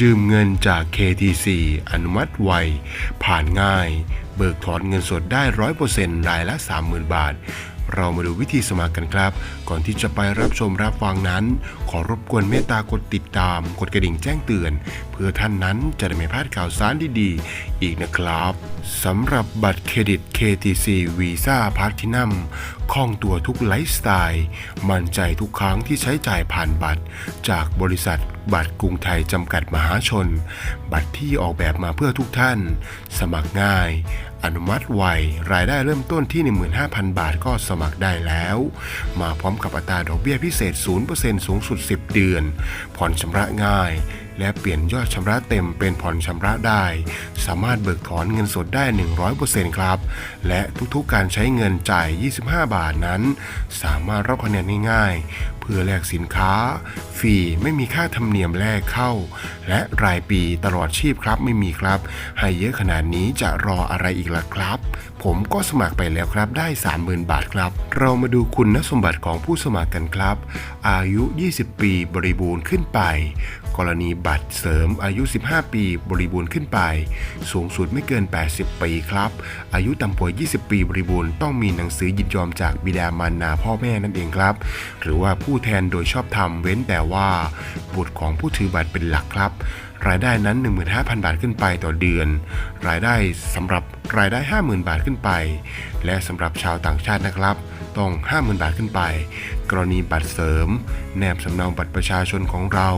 ยืมเงินจาก KTC อนุมัติไว ผ่านง่าย เบิกถอนเงินสดได้ 100%รายละ 30,000 บาท เรามาดูวิธีสมัครกันครับ ก่อนที่จะไปรับชมรับฟังนั้น ขอรบกวนเมตตากดติดตาม กดกระดิ่งแจ้งเตือน เพื่อท่านนั้นจะได้ไม่พลาดข่าวสารดีๆ อีกนะครับสำหรับบัตรเครดิต KTC Visa Platinum คล่องตัวทุกไลฟ์สไตล์ มั่นใจทุกครั้งที่ใช้จ่ายผ่านบัตร จากบริษัท บัตรกรุงไทยจำกัดมหาชน บัตรที่ออกแบบมาเพื่อทุกท่าน สมัครง่าย อนุมัติไว รายได้เริ่มต้นที่ 15,000 บาทก็สมัครได้แล้ว มาพร้อมกับอัตราดอกเบี้ยพิเศษ 0%สูงสุด 10 เดือน ผ่อนชำระง่าย และเปลี่ยนยอดชำระเต็มเป็นผ่อนชำระได้ สามารถเบิกถอนเงินสดได้ 100%ครับ และทุกๆการใช้เงินจ่าย 25 บาทนั้น สามารถรับคะแนนง่ายๆ พื่อแลกสินค้า ฟรีไม่มีค่าธรรมเนียมแลกเข้า และรายปีตลอดชีพครับไม่มีครับ ให้เยอะขนาดนี้จะรออะไรอีกล่ะครับ ผมก็สมัครไปแล้วครับได้ 30,000 บาทครับ เรามาดูคุณสมบัติของผู้สมัครกันครับ อายุ 20 ปีบริบูรณ์ขึ้นไป กรณีบัตรเสริมอายุ 15 ปีบริบูรณ์ขึ้นไป สูงสุดไม่เกิน 80 ปีครับ อายุต่ำกว่า 20 ปีบริบูรณ์ต้องมีหนังสือยินยอมจากบิดามารดาพ่อแม่นั่นเองครับ หรือว่าผู้แทนโดยชอบธรรมเว้นแต่ว่าบุตรของผู้ถือบัตรเป็นหลักครับ รายได้นั้น 15,000 บาทขึ้นไปต่อเดือน รายได้สำหรับรายได้ 50,000 บาทขึ้นไป และสำหรับชาวต่างชาตินะครับ ต้อง 50,000 บาทขึ้นไป กรณีบัตรเสริม แนบสำเนาบัตรประชาชนของเรา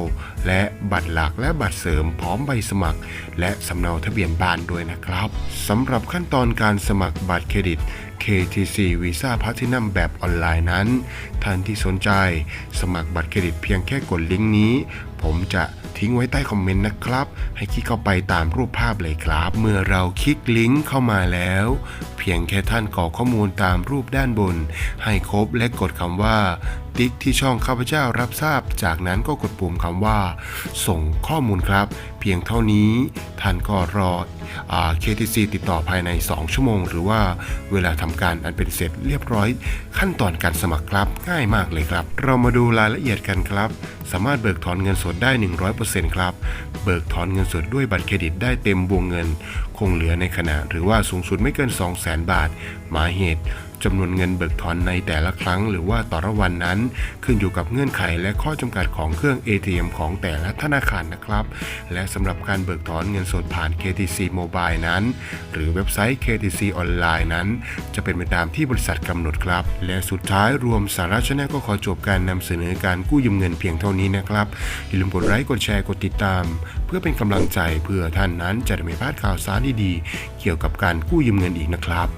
และบัตรหลักและบัตรเสริมพร้อมใบสมัคร และสำเนาทะเบียนบ้านด้วยนะครับสำหรับขั้นตอนการสมัครบัตรเครดิต KTC Visa Platinum แบบออนไลน์นั้น ท่านที่สนใจ สมัครบัตรเครดิตเพียงแค่กดลิงก์นี้ ผมจะ ทิ้งไว้ใต้คอมเมนต์นะครับ ให้คลิกเข้าไปตามรูปภาพเลยครับ เมื่อเราคลิกลิงก์เข้ามาแล้ว เพียงแค่ท่านกรอกข้อมูลตามรูปด้านบน ให้ครบและกดคำว่าติ๊กที่ช่องข้าพเจ้ารับทราบ จากนั้นก็กดปุ่มคำว่า ส่งข้อมูลครับ เพียงเท่านี้ท่านก็รออา KTC ติดต่อภายใน 2 ชั่วโมง หรือว่าเวลาทำการอันเป็นเสร็จเรียบร้อย ขั้นตอนการสมัครครับ ง่ายมากเลยครับ เรามาดูรายละเอียดกันครับ สามารถเบิกถอนเงินสดได้ 100%ครับ เบิกถอนเงินสดด้วยบัตรเครดิตได้เต็มวงเงิน คงเหลือในขณะ หรือว่าสูงสุดไม่เกิน 200,000 บาท หมายเหตุ จำนวนเงินเบิกถอนในแต่ละครั้ง หรือว่าต่อละวันนั้น ขึ้นอยู่กับเงื่อนไขและข้อจำกัดของเครื่อง ATM ของแต่ละธนาคารนะครับ และสำหรับการเบิกถอนเงินสดผ่าน KTC Mobile นั้น หรือเว็บไซต์ KTC ออนไลน์นั้น จะเป็นไปตามที่บริษัทกำหนดครับ และสุดท้ายรวมสาระชแนลก็ขอจบการนำเสนอการกู้ยืมเงินเพียงเท่านี้นะครับอย่าลืมกดไลค์กดแชร์กดติดตาม เพื่อเป็นกำลังใจเพื่อท่านนั้นจะได้ไม่พลาดข่าวสารดีๆเกี่ยวกับการกู้ยืมเงินอีกนะครับ